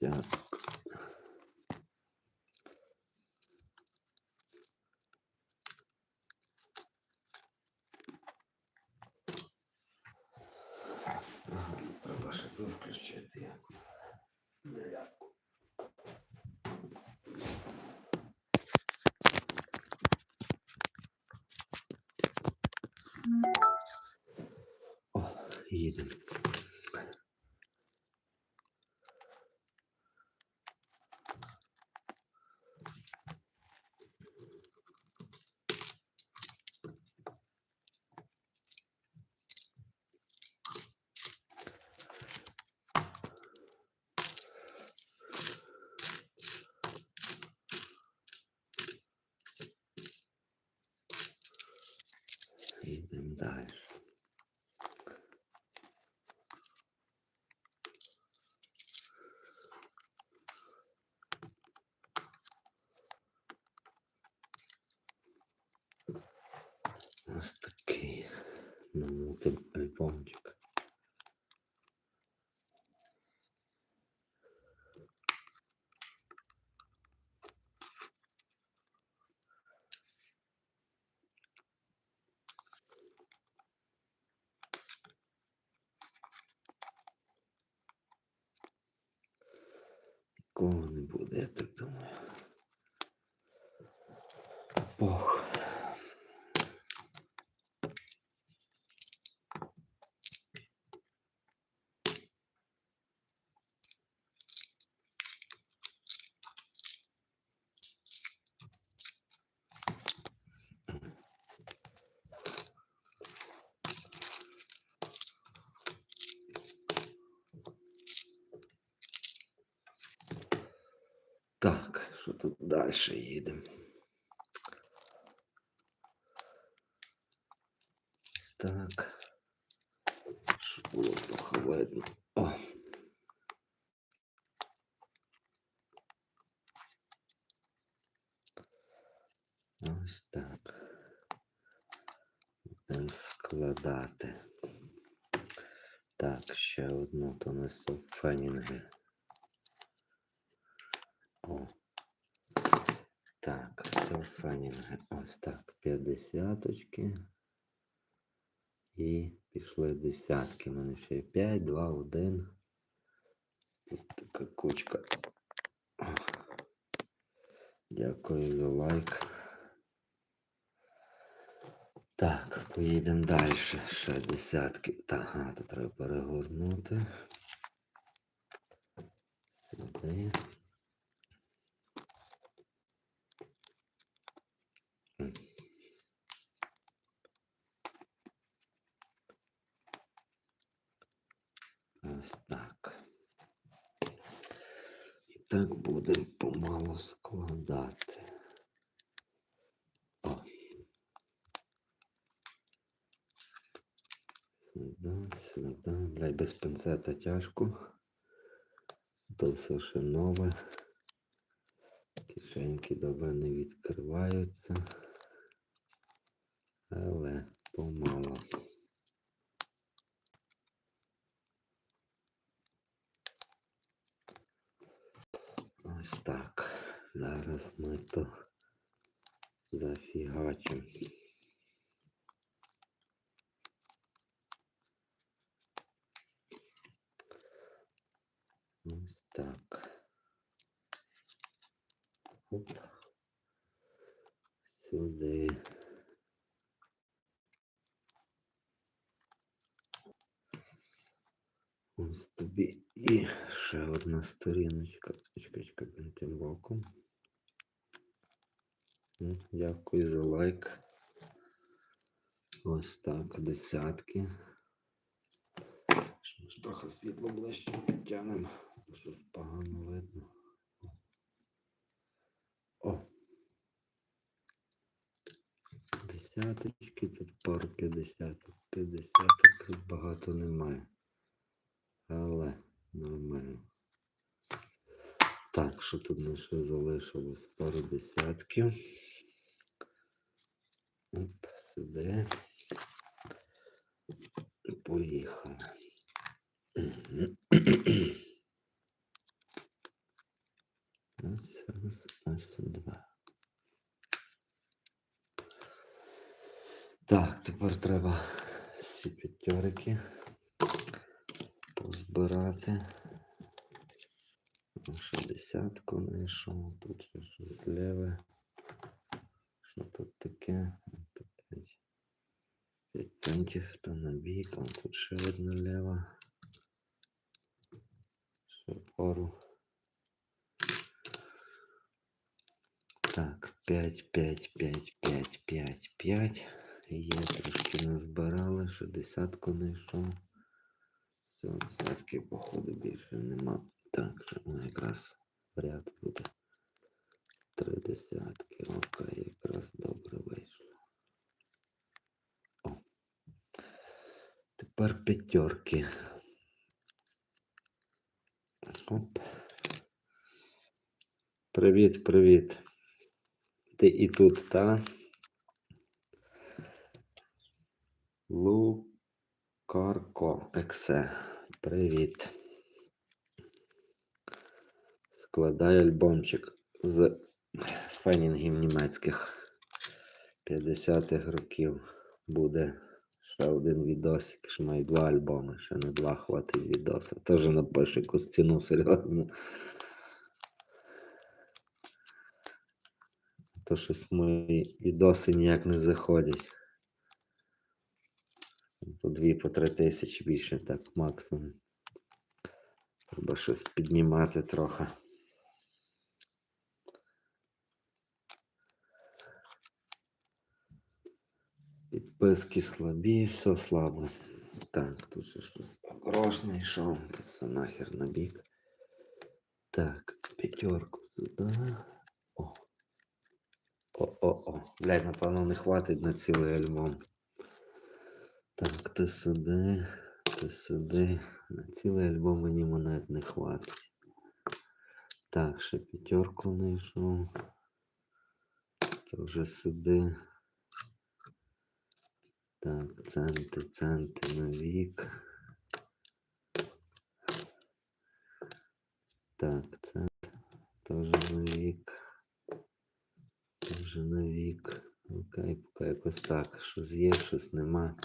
50. Ага, Треба ще тут включити. О, їдемо. Їдемо далі. Ось такий намутим альбомчик. Нікого не буде, я так думаю. Бог. Так, що тут далі їдемо? Так. Щоб було трохи. О. Ось так. Будемо складати. Так, ще одну то не софенінги. О. Так. Ось так. П'ятдесяточки. І пішли десятки. У мене ще 5, 2, 1. Тут така кучка. Дякую за лайк. Так, поїдемо далі. Ще десятки. Ага, тут треба перегорнути. Сюди. Ось так. І так будемо помалу складати. О. Сюди, сюди. Блядь, без пинцета тяжко. То все ще нове. Кишеньки добре не відкриваються. Але помало. Ось так. Зараз ми то зафігачимо. Ось так. Оп. Сюди. Ось тобі і ще одна сторіночка. Чекай, чекай, тим боком. Дякую за лайк. Ось так, десятки. Трохи світло ближче підтягнемо, щось погано видно. О. десяточки, тут пару п'ятдесяток. П'ятдесяток тут багато немає. Але нормально. Так, що тут на ще залишилось? Пару десятків. Оп, сюди. Поїхали. Так, тепер треба всі п'ятерики позбирати. Ще десятку знайшов, тут ще щось леве. Що тут таке? Тут 5, 5 центів, то на бік, тут ще одна лева. Ще пару. Так, 5, 5, 5, 5, 5, 5. Є, трошки назбирали, ще десятку знайшов. Все, десятки, походу, більше нема. Так, ну, якраз ряд буде. Три десятки. Окей, якраз добре вийшло. О. Тепер п'ятерки. Оп. Привіт, привіт. Ти і тут, та? Лукарко Ексе. Привіт. Складай альбомчик з фенінгів німецьких 50-х років. Буде ще один відосик, що маю два альбоми, ще на два хватить відоса. Теж напишу якусь ціну серйозну. То щось мої відоси ніяк не заходять. По дві, по три тисячі більше, так максимум. Треба щось піднімати трохи. Підписки слабі, все слабо. Так, тут ще щось окрошне йшов, то все нахер на бік. Так, п'ятерку сюди. О. О-о-о. Блядь, напевно, не хватить на цілий альбом. Так, ти сюди, ти сюди. На цілий альбом мені монет не хватить. Так, ще п'ятерку знайшов. Це вже сюди. Так, центи, центи на вік. Так, цент теж на вік. Теж на. Окей, поки якось так. Щось є, щось нема.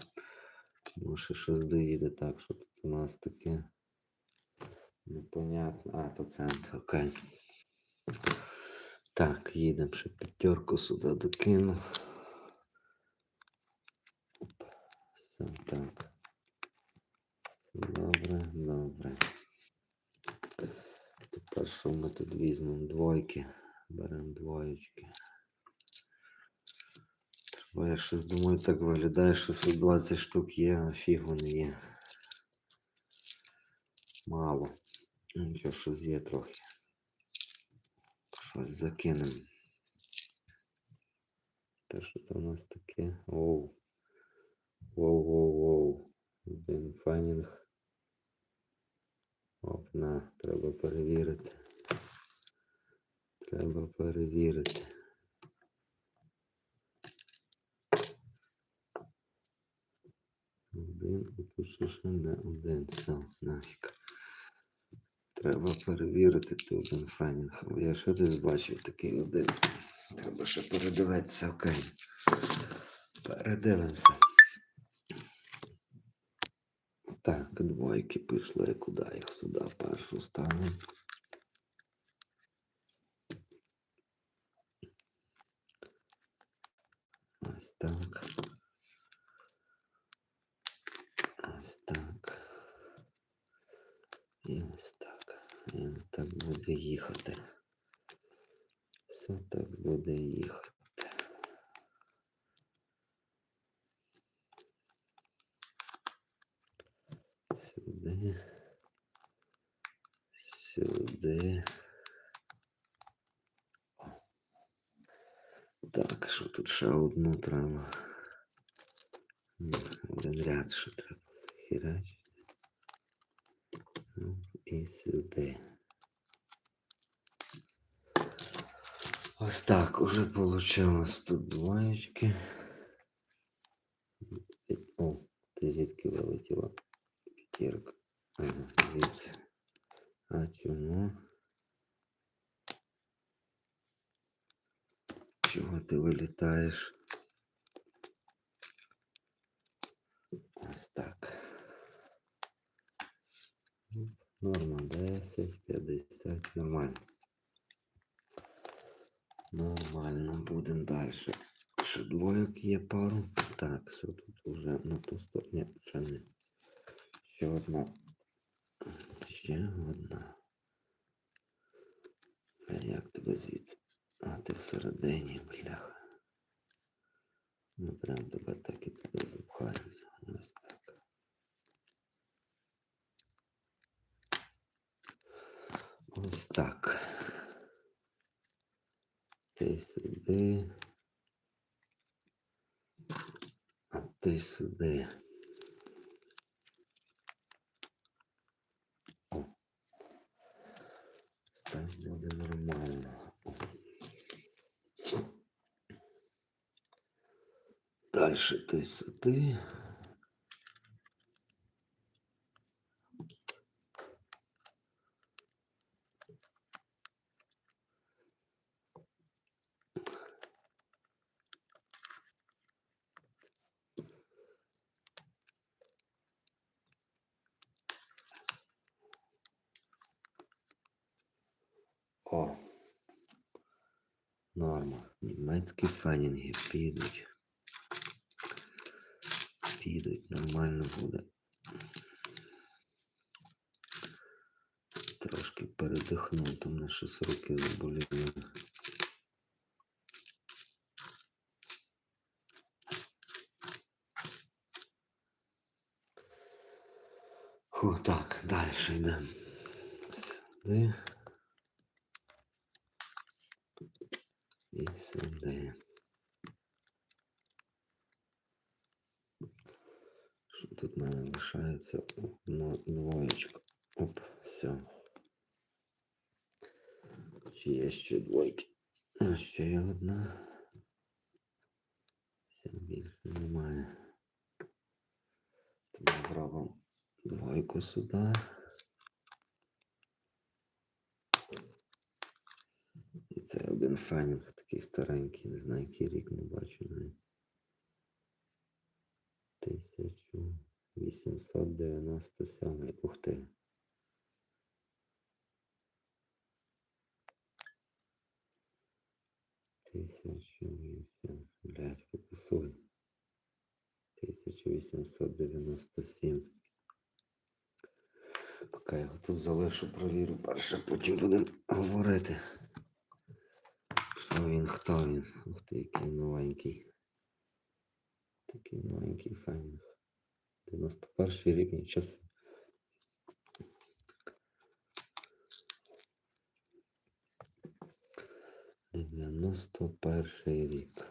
Може щось доїде так, що тут у нас таке. Непонятно. А, то цент, окей. Так, їдемо ще п'ятерку сюди докину. Все так. Добре, добре. Тепер що ми тут візьмемо двойки. Беремо двоєчки. Бо я щось думаю, так виглядає, що 120 штук є, а фіг вони є. Мало. Нічого, щось є трохи. Щось закинемо. Те, що то у нас таке. Оу. Воу, воу, воу. Один файнінг. Оп, треба перевірити. Треба перевірити. Один, і тут ще ще не один. Треба перевірити ти один файнінг. Я ще десь бачив такий один. Треба ще передивитися, окей. Передивимося. Так, двойки пішли. Куди їх сюди першу ставимо? Ось так. Ось так. І ось так. І так буде їхати. Все так буде їхати. Сюди. Сюди. Так, що тут ще одну треба? Один ряд ще треба хірачити. Ну, і сюди. Ось так уже получилось тут двоєчки. І- О, ти звідки вилетіла п'ятірка? Ага, звідси. А чому? Чого ти вилітаєш? Ось так. Ну, Норма 10, 50, нормально. Нормально, будемо далі. Ще двоєк є пару. Так, все тут вже на ту сторону. Ще не. Ще одна. Ще одна. А як тебе звідси? А ти всередині, бляха. Ну прям тебе так і туди запхаємо. Ось так. Ось так. Ти сюди. А ти сюди. О. Так нормально. Дальше ти сюди. О. Норма. Німецькі фанінги підуть. Підуть, нормально буде. Трошки передихнув, там на 6 років заболіли. Так, далі йдемо. Сюди. І сюди. Що тут в мене лишається одна двоєчка. Оп, все. Чи є ще двойки? А ще є одна. Все більше немає. Тому зробимо двойку сюди. І це один фанінг такий старенький, не знаю, який рік не бачу навіть. 1897. Ух ти. Тисячу вісім. Блять, фокусуй. 1897. Поки я його тут залишу, провірю перше, потім будемо говорити. Що він, хто він? Ух ти, який новенький. Такий новенький файнінг. 91 рік нічого. собі. Дев'яносто перший рік.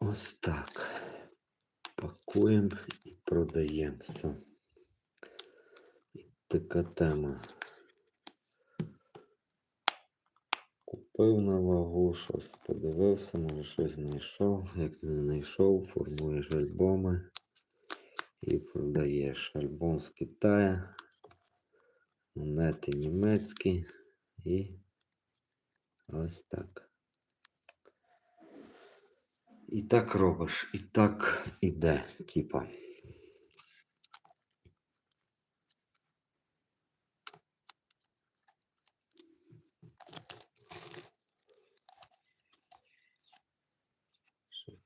Ось так. Пакуємо і продаємо все. І така тема. Купив на вагу, щось подивився, може щось знайшов. Як не знайшов, формуєш альбоми і продаєш. Альбом з Китаю, монети німецькі і ось так. І так робиш, і так іде, типа.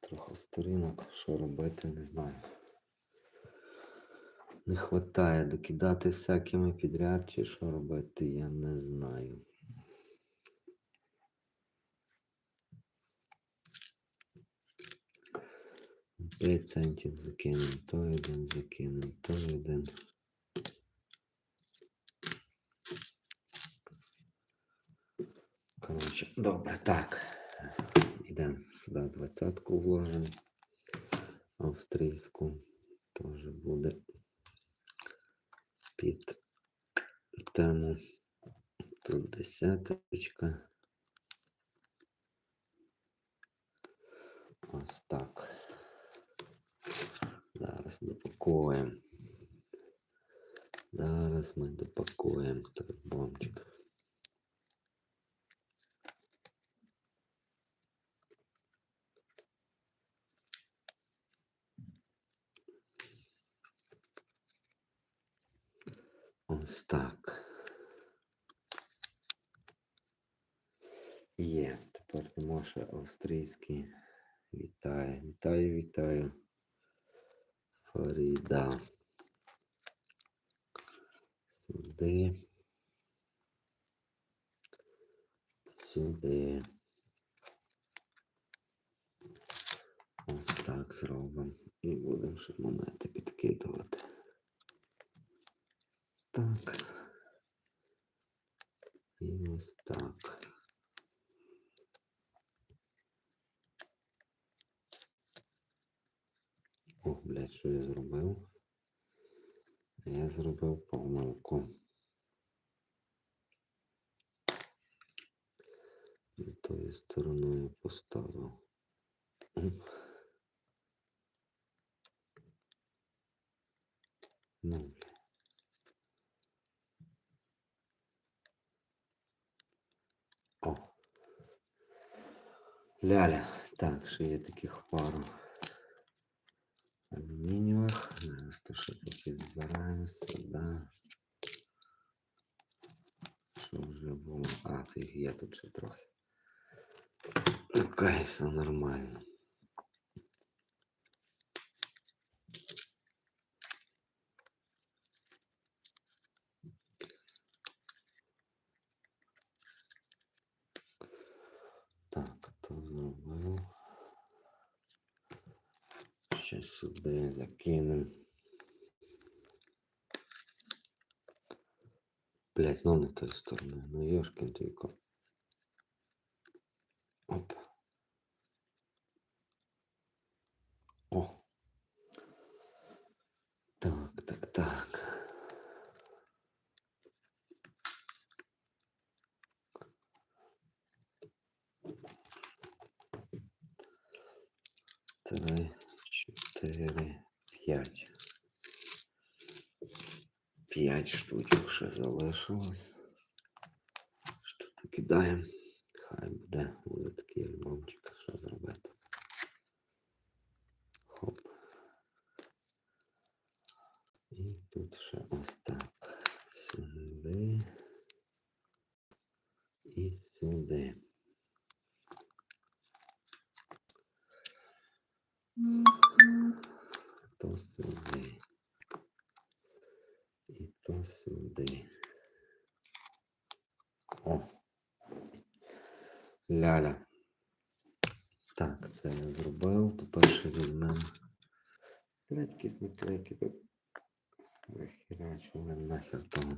Трохи сторінок, що робити, не знаю. Не вистачає докидати всякими підряд, чи що робити, я не знаю. 5 центів закинемо, той один закинемо, той один. Коротше, добре, так. Ідемо сюди двадцятку вложимо. Австрійську. Теж буде під тему. Тут десяточка. Ось так. Допакуємо. Зараз ми допакуємо той бомчик. Ось так. Є. Тепер Тимоша австрійський. Вітаю, вітаю, вітаю. Фаріда. Сюди. Сюди. Ось так зробимо. І будемо ще монети підкидувати. Так. І ось так. О, блядь, що я зробив? Я зробив помилку. Не тою стороною поставив. Ну. О. Ляля. Так, ще є таких пару алюмінієвих. Зараз то ще поки збираємо сюди. Що вже було? А, то їх є тут ще трохи. Окей, все нормально. Ще сюди закинемо. Блять, ну не тої сторони. Ну йошкін твій Оп. 4, 5. 5 штучок ще залишилось. Що то кидаємо? Хай буде. Якісь наклейки тут. Захерачили нахер того.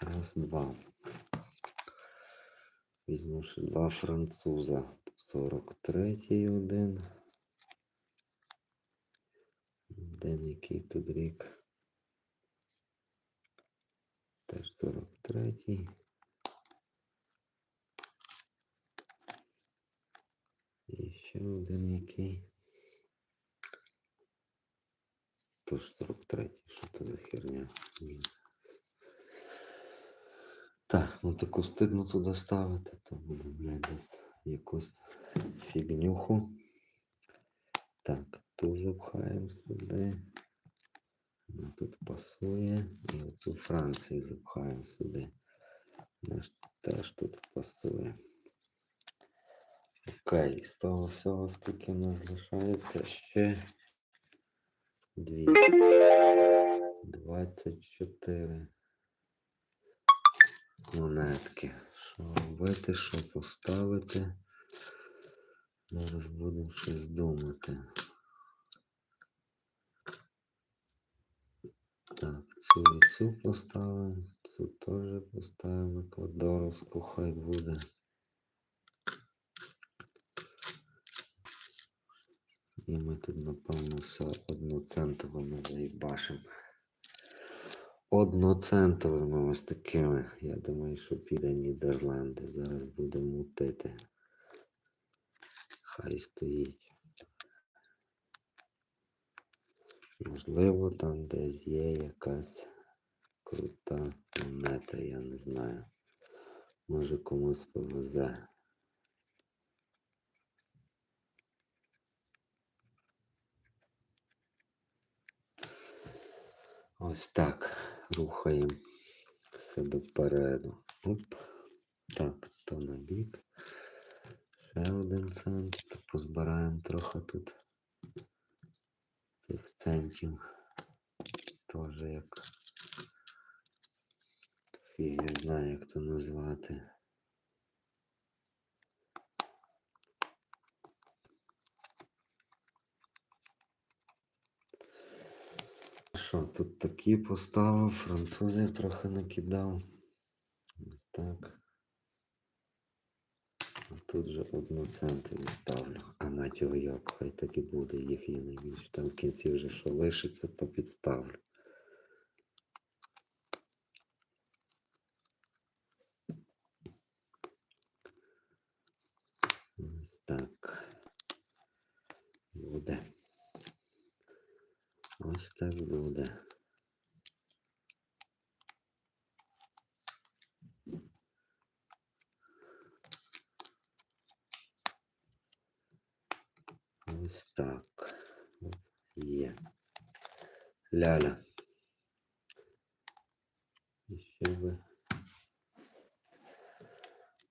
Раз, два. Візьму ще два француза. 43 один. Один який тут рік. Теж 43. І ще один який. Тож 43. Що це за херня? Так, ну таку стидно туди ставити, то буде, блядь, десь якусь фігнюху. Так, ту запхаємо сюди. Вона тут пасує. І оцю Францію запхаємо сюди. Вона теж тут пасує. Окей, з того всього, скільки в нас залишається ще дві, двадцять чотири. Монетки. Що робити, що поставити? Зараз будемо щось думати. Так, цю цю поставимо, цю теж поставимо. Квадоровську хай буде. І ми тут, напевно, все одноцентовими заїбашимо. Одноцентовими ось такими. Я думаю, що піде Нідерланди. Зараз будемо мутити. Хай стоїть. Можливо, там десь є якась крута монета, я не знаю. Може комусь повезе. Ось так. Рухаємо себе впереду. Оп. Так, то на бік. Ще один цент. Позбираємо трохи тут цих центів. Теж як. Я знаю, як це назвати. Що, тут такі поставив, французів трохи накидав. Ось так. А тут же одну центові ставлю. А мать як, хай так і буде, їх є найбільше. Там в кінці вже що лишиться, то підставлю. Ось так. Буде. Ось так буде. Ось так. Є. Ляля. І ще би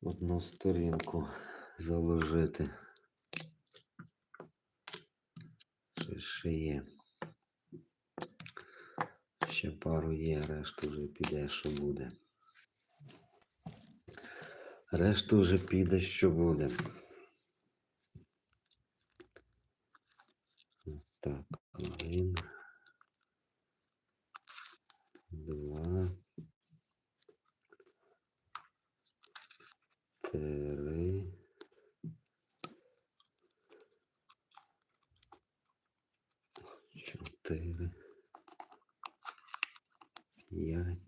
одну сторінку заложити. Що ще є? Ще пару є, решту вже піде, що буде. Решту вже піде, що буде. Три. Чотири. П'ять.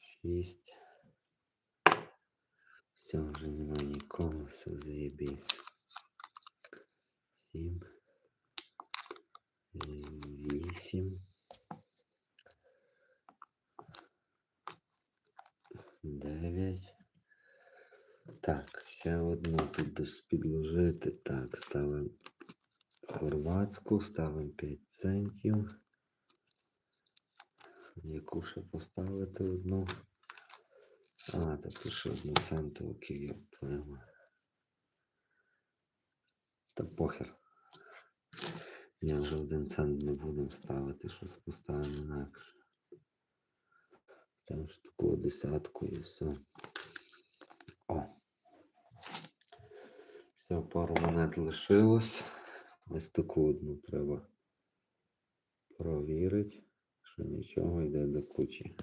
Шість. Все, вже нема нікого, все заєбіть. Сім. е, Вісім. Ще одну тут десь підложити. Так, ставимо хорватську, ставимо 5 центів. Яку ще поставити одну? А, так ще одну центову Київ твоєму. Та похер. Я вже один цент не будемо ставити, щось поставимо інакше. Ставимо таку десятку і все. О. Все, пару монет лишилось. Ось таку одну треба провірити, що нічого йде до кучі.